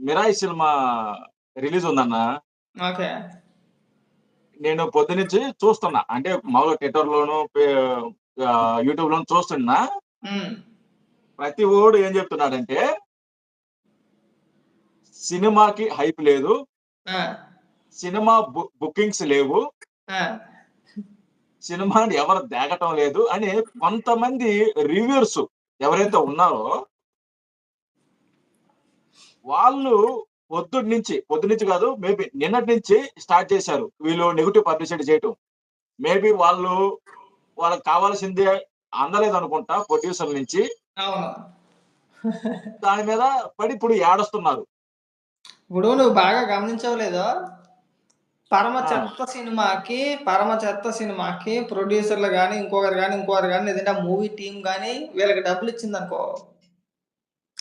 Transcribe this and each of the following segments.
Mirai cinema release ఉందన్న. Okay. నేను పొద్దునుంచి చూస్తున్నా. అంటే మామూలుగా ట్విట్టర్ లోను యూట్యూబ్ లోను చూస్తున్నా. ప్రతి ఓడు ఏం చెప్తున్నాడంటే సినిమాకి హైప్ లేదు. సినిమా బుకింగ్స్ లేవు. సినిమాని ఎవరు దేగటం లేదు అని కొంతమంది రివ్యూర్స్ ఎవరైతే ఉన్నారో వాళ్ళు పొద్దున్న నుంచి పొద్దు నుంచి కాదు మేబీ నిన్నటి నుంచి స్టార్ట్ చేశారు. వీళ్ళు నెగిటివ్ పబ్లిసిటీ చేయటం. మేబీ వాళ్ళు వాళ్ళకి కావాల్సిందే అందలేదు అనుకుంటా ప్రొడ్యూసర్ నుంచి. దాని మీద పడి ఇప్పుడు ఏడుస్తున్నారు. ఇప్పుడు నువ్వు బాగా గమనించవు లేదో పరమ. చెత్త సినిమాకి పరమ చెత్త సినిమాకి ప్రొడ్యూసర్లు కానీ ఇంకొకరు కానీ ఇంకొకరు కానీ లేదంటే మూవీ టీం కానీ వీళ్ళకి డబ్బులు ఇచ్చింది అనుకో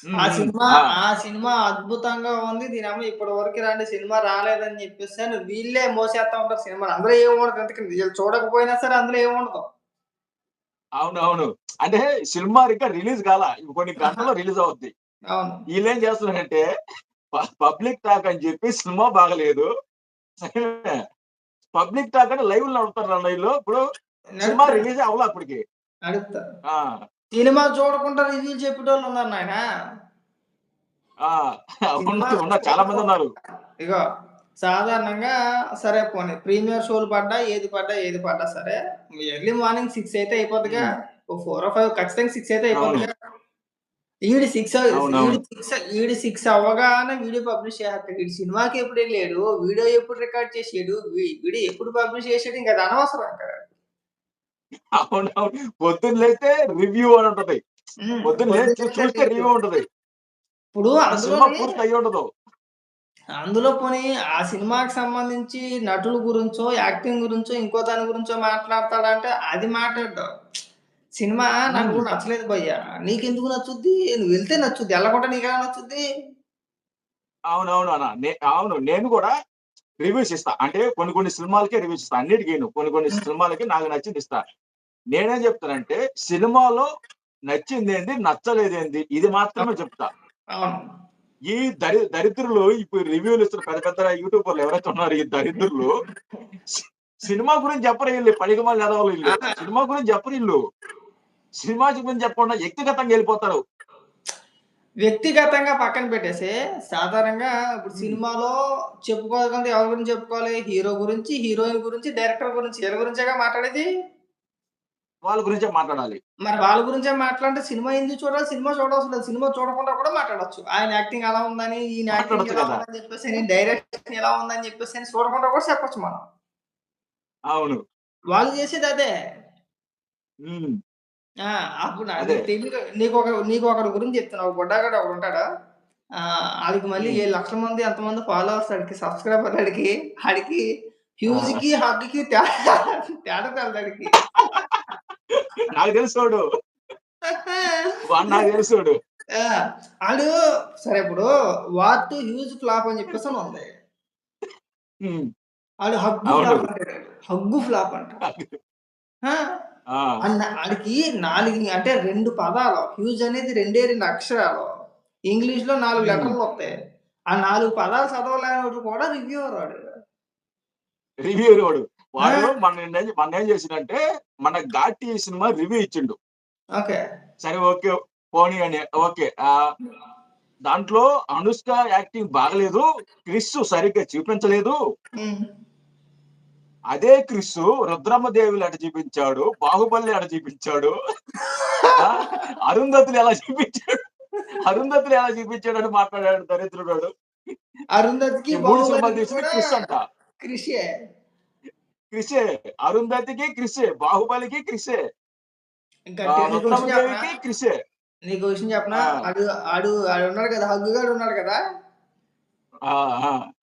ఆ సినిమా ఆ, సినిమా అద్భుతంగా ఉంది. దీని అమ్మ ఇప్పటి వరకు రాండి సినిమా రాలేదని చెప్పేసి వీళ్ళే మోసేస్తా ఉంటారు సినిమా అందులో ఏముండదు ఎందుకంటే వీళ్ళు చూడకపోయినా సరే అందులో ఏముండదు అవును అవును అంటే సినిమా ఇంకా రిలీజ్ కాల. కొన్ని గంటల్లో రిలీజ్ అవుద్ది. వీళ్ళు ఏం చేస్తున్నారంటే పబ్లిక్ టాక్ అని చెప్పి సినిమా బాగలేదు. పబ్లిక్ టాక్ అంటే లైవ్లో నడుపుతారు వీళ్ళు ఇప్పుడు సినిమా. రిలీజ్ అవ్వాలి అప్పటికి. సినిమా చూడకుండా రివ్యూ చెప్పేటోళ్ళు ఉన్నారు నాయన. చాలా మంది ఉన్నారు. ఇగో సాధారణంగా సరే పోనీ ప్రీమియర్ షోలు పడ్డా ఏది పడ్డా ఏది పడ్డా సరే ఎర్లీ మార్నింగ్ సిక్స్ అయితే అయిపోతుందిగా ఓ ఫోర్ ఫైవ్ ఖచ్చితంగా సిక్స్ అయితే అయిపోతుందిగా ఈడి సిక్స్ సిక్స్ ఈడి సిక్స్ అవ్వగానే వీడియో పబ్లిష్ చేస్తాడు. వీడి సినిమాకి ఎప్పుడు వెళ్ళాడు? వీడియో ఎప్పుడు రికార్డ్ చేసాడు? వీడియో ఎప్పుడు పబ్లిష్ చేసాడు? ఇంకా అది అనవసరం ఇంకా అవునవును. పొద్దున్న లేస్తే రివ్యూ అని ఉంటది. పొద్దున్న లేచి చూస్తే రివ్యూ. ఉంటది. ఇప్పుడు సినిమా పూర్తి అయ్యి ఉండదు. అందులో పోనీ ఆ సినిమాకి సంబంధించి నటుల గురించో యాక్టింగ్ గురించో ఇంకో దాని గురించో మాట్లాడతాడంటే అది మాట్లాడడం సినిమా నాకు. నచ్చలేదు భయ్య. నీకెందుకు నచ్చుద్ది? నువ్వు వెళ్తే నచ్చుద్ది. వెళ్ళకుండా నీకెలా నచ్చుద్ది? అవునవును అన్న. అవును. నేను కూడా రివ్యూస్ ఇస్తా. అంటే కొన్ని కొన్ని సినిమాలకే రివ్యూస్ ఇస్తా. అన్నిటికీ కొన్ని కొన్ని సినిమాలకి నాకు నచ్చింది ఇస్తా. నేనేం చెప్తానంటే సినిమాలో నచ్చింది ఏంది నచ్చలేదు ఏంది ఇది మాత్రమే చెప్తా. ఈ దరి దరిద్రులు ఇప్పుడు రివ్యూలు ఇస్తున్న పెద్ద పెద్ద యూట్యూబర్లు ఎవరైతే ఉన్నారో ఈ దరిద్రులు సినిమా గురించి చెప్పరు వీళ్ళు మళ్ళీ ఎదవలు వీళ్ళు. సినిమా గురించి చెప్పరు వీళ్ళు. సినిమా గురించి చెప్పకుండా వ్యక్తిగతంగా వెళ్ళిపోతారు. వ్యక్తిగతంగా పక్కన పెట్టేసి సాధారణంగా ఇప్పుడు సినిమాలో చెప్పుకోవాలంటే ఎవరి గురించి చెప్పుకోవాలి? హీరో గురించి హీరోయిన్ గురించి డైరెక్టర్ గురించి ఎవరి గురించేగా మాట్లాడేది? వాళ్ళ గురించే మాట్లాడాలి మరి వాళ్ళ గురించే మాట్లాడితే సినిమా ఎందుకు చూడాలి సినిమా చూడవలసిన లేదు సినిమా చూడకుండా కూడా మాట్లాడొచ్చు ఆయన యాక్టింగ్ ఎలా ఉందని ఈయన యాక్టింగ్ మాట్లాడొచ్చు ఎలా కదా. ఉందని చెప్పేసి డైరెక్షన్ ఎలా ఉందని చెప్పేసి చూడకుండా కూడా చెప్పొచ్చు మనం అవును వాళ్ళు చేసేది అదే అప్పుడు అదే. నీకు ఒక నీకు ఒకటి గురించి చెప్తున్నా ఒక బుడ్డాగాడు ఒకడు ఉంటాడా ఆడికి మళ్ళీ. ఏడు లక్షల మంది ఎంతమంది ఫాలోవర్స్ ఆడికి సబ్స్క్రైబర్ ఆడికి ఆడికి హ్యూజ్కి హగ్కి తేడా తేడా నాకు తెలుసోడు వాడు. నాకు తెలుసోడు ఆ, ఆడు సరే ఇప్పుడు వాట్ హ్యూజ్ ఫ్లాప్ అని చెప్పేసి అని ఉంది. ఆడు హగ్గు. ఫ్లాప్ అంటాడు. హగ్గు ఫ్లాప్ అంట ఆడికి నాలుగు అంటే రెండు పదాలు. హ్యూజ్ అనేది రెండే రెండు అక్షరాలు. ఇంగ్లీష్లో నాలుగు. లెటర్లు వస్తాయి. ఆ నాలుగు పదాలు చదవలేనివాడు కూడా రివ్యూ వాడు. రివ్యూ వాడు. వాడు మన మన ఏం చేసిండంటే మన ఘాటి సినిమా రివ్యూ ఇచ్చిండు. ఓకే. సరే ఓకే పోనీ అని ఓకే. దాంట్లో అనుష్క యాక్టింగ్ బాగలేదు. క్రిస్ సరిగ్గా చూపించలేదు. అదే క్రిస్ రుద్రమ్మదేవిని అట చూపించాడు. బాహుబలి అట చూపించాడు. ఆ, అరుంధతిని ఎలా చూపించాడు? అరుంధతిని ఎలా చూపించాడు అని మాట్లాడాడు దరిద్రుడు. అరుంధతికి మూడు సినిమాలు క్రిస్ అంట క్రిషే. క్రిసే అరుంధతికి క్రిసే బాహుబలికి ఇంకా ఆ, నీకు విషయం చెప్పనా. ఆడు ఆడు ఆడు ఉన్నాడు కదా హగ్గుగాడు ఉన్నాడు కదా?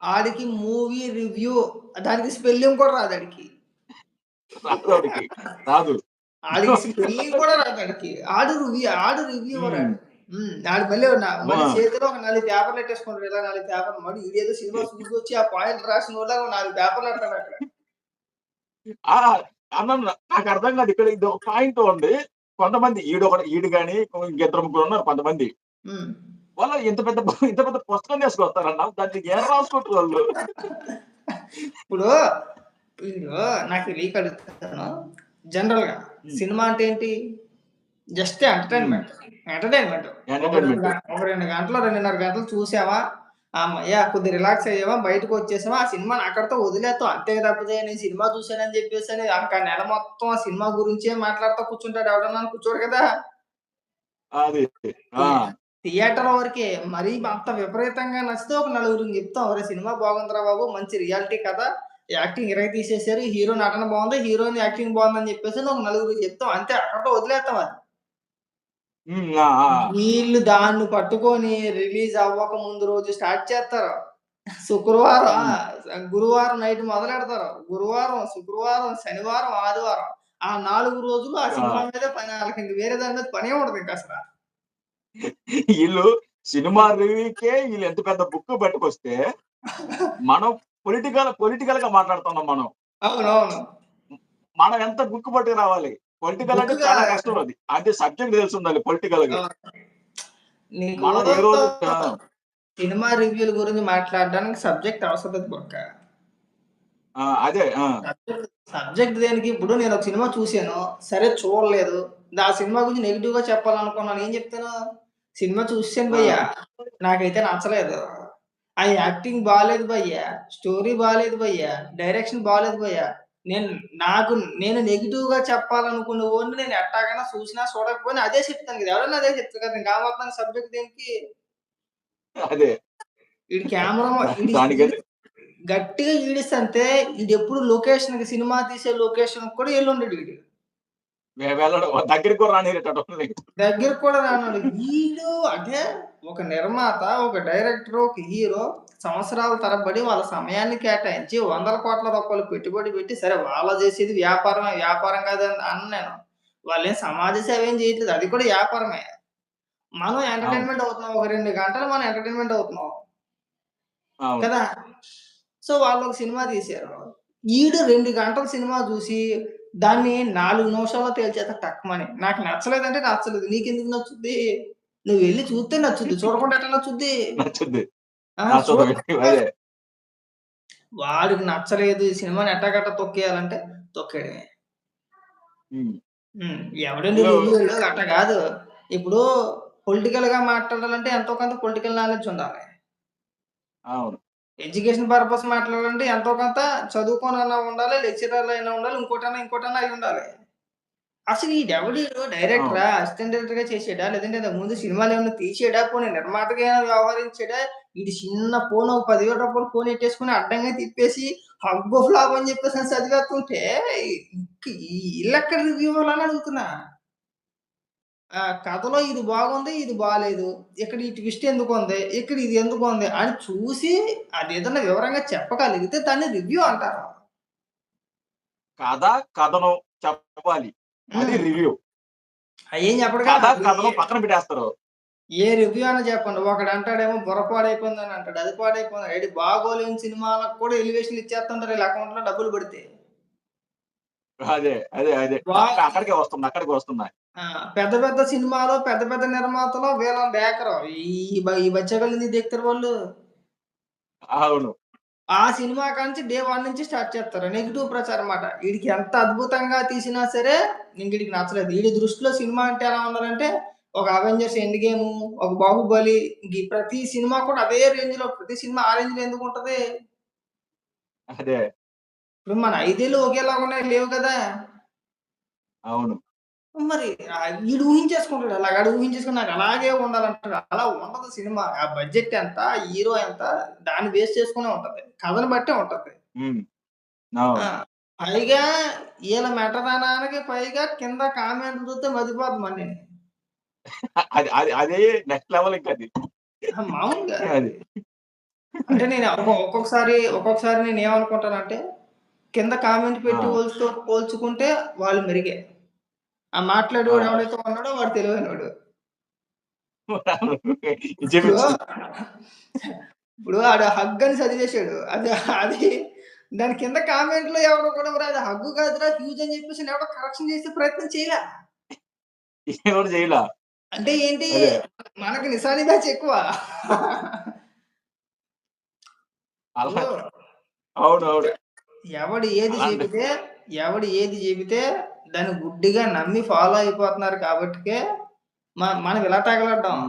ఆడికి మూవీ రివ్యూ దానికి స్పెల్లింగ్ కూడా రాదు ఆడికి. రాదు ఆడికి స్పెల్లింగ్ కూడా రాదు ఆడికి. ఆడు రివ్యూ ఆడు రివ్యూ ఆడు. మళ్ళీ ఉన్న- మళ్ళీ ఆ. చేతిలో ఒక నాలుగు పేపర్లు పెట్టేసుకుంటాడు ఇలా నాలుగు పేపర్లు. మళ్ళీ ఇదేదో సినిమా చూసుకొచ్చి ఆ పాయింట్ రాసిన వాళ్ళ నాలుగు పేపర్లు అంటాడు అక్కడ. ఆ అన్న నాకు అర్థం కాదు. ఇక్కడ ఇది ఒక పాయింట్ ఉంది. కొంతమంది ఈడు ఒక ఈడు గాని ఇంకిద్దరు ముగ్గురు ఉన్నారు కొంతమంది. వాళ్ళు ఇంత పెద్ద ఇంత పెద్ద పుస్తకం తీసుకొస్తారన్న దానికి ఏం రాసుకుంటారు వాళ్ళు? ఇప్పుడు ఇప్పుడు నాకు తెలియక అడుగుతాను. జనరల్గా. సినిమా అంటే ఏంటి? Just entertainment. ఎంటర్టైన్మెంట్. ఎంటర్టైన్మెంట్. ఒక రెండు గంటలు రెండున్నర గంటలు చూసావా? అమ్మయ్యా కొద్ది రిలాక్స్ అయ్యావా బయటకు వచ్చేసావా ఆ సినిమాని అక్కడితో వదిలేస్తాం అంతే తప్పితే నేను సినిమా చూశానని చెప్పేసి అని ఇంకా నెల మొత్తం ఆ సినిమా గురించే మాట్లాడుతూ కూర్చుంటాడు ఎవడన్నా కూర్చోడు కదా. ఆ, థియేటర్ వరకే మరీ అంత విపరీతంగా నచ్చితే ఒక నలుగురికి చెప్తాం ఒరే సినిమా బాగుందిరా బాబు మంచి రియాలిటీ కదా. యాక్టింగ్ ఇరగ తీసేసారు హీరో నటన బాగుంది హీరోయిన్ యాక్టింగ్ బాగుందని చెప్పేసి ఒక నలుగురికి చెప్తాం. అంతే అక్కడతో వదిలేస్తాం అది. ఆ, ఆ. వీళ్ళు దాన్ని పట్టుకొని రిలీజ్ అవ్వక ముందు రోజు స్టార్ట్ చేస్తారు. శుక్రవారం గురువారం నైట్ మొదలెడతారు. గురువారం శుక్రవారం శనివారం ఆదివారం. ఆ నాలుగు రోజులు ఆ సినిమా మీద పని వాళ్ళకి వేరే దాని మీద పనే ఉండదు ఇంకా అసలు. వీళ్ళు సినిమా రివ్యూకే వీళ్ళు ఎంత పెద్ద బుక్ పట్టుకొస్తే మనం పొలిటికల్ పొలిటికల్గా మాట్లాడుతున్నాం మనం. అవునవును. మనం ఎంత బుక్ పట్టుకు రావాలి పొలిటికల్ అంటే చాలా కష్టం అది. అంటే సబ్జెక్ట్ తెలిసి ఉండాలి పొలిటికల్గా సినిమా రివ్యూల గురించి మాట్లాడడానికి సబ్జెక్ట్ అవసరం ఆ, అదే సబ్జెక్ట్ దేనికి? ఇప్పుడు నేను ఒక సినిమా చూశాను. సరే చూడలేదు. ఆ సినిమా గురించి నెగిటివ్గా చెప్పాలనుకున్నాను ఏం చెప్తాను? సినిమా చూసాను భయ్యా. నాకైతే నచ్చలేదు. ఆ యాక్టింగ్ బాగాలేదు భయ్యా. స్టోరీ బాగాలేదు భయ్యా. డైరెక్షన్ బాగాలేదు భయ్యా. నేను నాకు నేను నెగిటివ్గా చెప్పాలనుకున్న ఓన్లీ నేను ఎట్టాగైనా చూసినా చూడకపోయినా అదే చెప్తాను కదా. ఎవరైనా అదే చెప్తాను కదా. ఇంకా మొత్తం సబ్జెక్ట్ దేనికి? అదే. వీడి కెమెరా గట్టిగా ఈడిస్తే వీడు ఎప్పుడు లొకేషన్ సినిమా తీసే లొకేషన్ కూడా వెళ్ళి ఉండడు వీడు. వెళ్ళడం. దగ్గరికి కూడా రానిరేటట్టు దగ్గర కూడా రానాడు. వీళ్ళు అంటే ఒక నిర్మాత ఒక డైరెక్టర్ ఒక హీరో సంవత్సరాల తరబడి వాళ్ళ సమయాన్ని కేటాయించి వందల కోట్ల రూపాయలు పెట్టుబడి పెట్టి సరే వాళ్ళ చేసేది వ్యాపారమే వ్యాపారం కాదని అన్న నేను. వాళ్ళేం సమాజ సేవ ఏం చేయట్లేదు. అది కూడా వ్యాపారమే. మనం ఎంటర్టైన్మెంట్ అవుతున్నాం. ఒక రెండు గంటలు మనం ఎంటర్టైన్మెంట్ అవుతున్నాం. కదా? సో వాళ్ళు ఒక సినిమా తీశారు. ఈడు రెండు గంటల సినిమా చూసి దాన్ని నాలుగు నిమిషాల్లో తేల్చేత టక్మని. నాకు నచ్చలేదంటే నచ్చలేదు. నీకెందుకు నచ్చుద్ది? నువ్వు వెళ్ళి చూస్తే నచ్చుద్ది. చూడకుండా ఎట్లా నచ్చుద్ది? నచ్చుద్ది. వాడికి నచ్చలేదు. ఈ సినిమాని ఎట్టగట్ట తొక్కేయాలంటే తొక్కేయడమే. ఎవడండి అట్ట కాదు. ఇప్పుడు పొలిటికల్గా మాట్లాడాలంటే ఎంతో కొంత పొలిటికల్ నాలెడ్జ్ ఉండాలి. అవును. ఎడ్యుకేషన్ పర్పస్ మాట్లాడాలంటే ఎంతో కొంత చదువుకోనైనా ఉండాలి లెక్చరర్ అయినా ఉండాలి ఇంకోటైనా ఇంకోటైనా అయి ఉండాలి అసలు ఈ డబ్ల్యూ డైరెక్టరా అసిస్టెంట్ డైరెక్టర్గా చేసాడా లేదంటే ముందు సినిమాలు ఏమైనా తీసాడా పోనీ నిర్మాతగా ఏమైనా వ్యవహరించాడా ఇది చిన్న ఫోన్ ఒక పదివేల రూపాయలు ఫోన్ ఎట్టేసుకుని అడ్డంగా తిప్పేసి హగ్గు ఫ్లాప్ అని చెప్పేసి అని చదివేస్తుంటే ఇల్లెక్కడ రివ్యూ అని అడుగుతున్నా కథలో ఇది బాగుంది ఇది బాగాలేదు ఇక్కడ ఈ ట్విస్ట్ ఎందుకు ఉంది ఇక్కడ ఇది ఎందుకు ఉంది అని చూసి అది ఏదైనా వివరంగా చెప్పగలిగితే దాన్ని రివ్యూ అంటారు. కథ కథనం చెప్పాలి. అది. రివ్యూ. ఏం చెప్పడు కదా. కథనం పక్కన పెట్టేస్తారు. ఏ రివ్యూ అని చెప్పండి. ఒకడు అంటాడేమో బుర్ర పాడైపోయింది అని అంటాడు. అది పాడైపోయింది. ఏడి బాగోలేని సినిమాలకు కూడా ఎలివేషన్ ఇచ్చేస్తుంటారు వీళ్ళ అకౌంట్లో డబ్బులు పడితే. అదే అదే అదే. అక్కడికే వస్తుంది అక్కడికి వస్తున్నాయి పెద్ద పెద్ద సినిమాలు పెద్ద పెద్ద నిర్మాతలు వీళ్ళని దేకరు. ఈ బ- ఈ బచ్చగల్ని దిగుతారు వాళ్ళు? అవును. ఆ సినిమా కాంచి డే వన్ నుంచి స్టార్ట్ చేస్తారు. నెగిటివ్ ప్రచారం అన్నమాట. వీడికి ఎంత అద్భుతంగా తీసినా సరే ఇంక వీడికి నచ్చలేదు. వీడి దృష్టిలో సినిమా అంటే ఎలా ఉండాలంటే ఒక అవెంజర్స్ ఎండ్ గేమ్ ఒక బాహుబలి ఇంక ఈ ప్రతి సినిమా కూడా అదే రేంజ్లో ప్రతి సినిమా ఆ రేంజ్లో ఎందుకు ఉంటది? అదే. ఇప్పుడు మన ఐదేళ్ళు ఒకేలా ఉన్నాయి లేవు కదా? అవును. మరి వీడు ఊహించేసుకుంటాడు అలాగ ఆడు ఊహించేసుకుని నాకు అలాగే ఉండాలంటాడు. అలా ఉండదు సినిమా. ఆ బడ్జెట్ ఎంత హీరో ఎంత దాన్ని బేస్ చేసుకునే ఉంటది. కథను బట్టే ఉంటది. పైగా వీళ్ళ మెటదానానికి పైగా కింద కామెంట్ చూస్తే మదిపోద్ది మళ్ళీ. అది అది నెక్స్ట్ లెవెల్ ఇంకా అది. మామూలుగా. అంటే నేను ఒక్కొ- ఒక్కొక్కసారి ఒక్కొక్కసారి నేను ఏమనుకుంటానంటే కింద కామెంట్ పెట్టి ఆ. పోల్చుతో పోల్చుకుంటే వాళ్ళు మెరిగే. ఆ మాట్లాడేవాడు ఆ. ఎవడైతే ఉన్నాడో వాడు తెలివైనవాడు ఇప్పుడు ఆడు హగ్ అని చదివేశాడు అది అది దాని కింద కామెంట్లో ఎవడో కూడా "ఒరేయ్, అది హగ్గు కాదురా ఫ్యూజ్ అని చెప్పేసి ఎవడో కరెక్షన్ చేసే ప్రయత్నం చేయలే. ఎవరు చేయలా? అంటే ఏంటి? మనకి నిశాని బ్యాచ్ ఎక్కువ. ఎవడు ఏది చెబితే ఎవడు ఏది చెబితే దాన్ని గుడ్డిగా నమ్మి ఫాలో అయిపోతున్నారు కాబట్టికే మనం ఇలా తగలడ్డాం.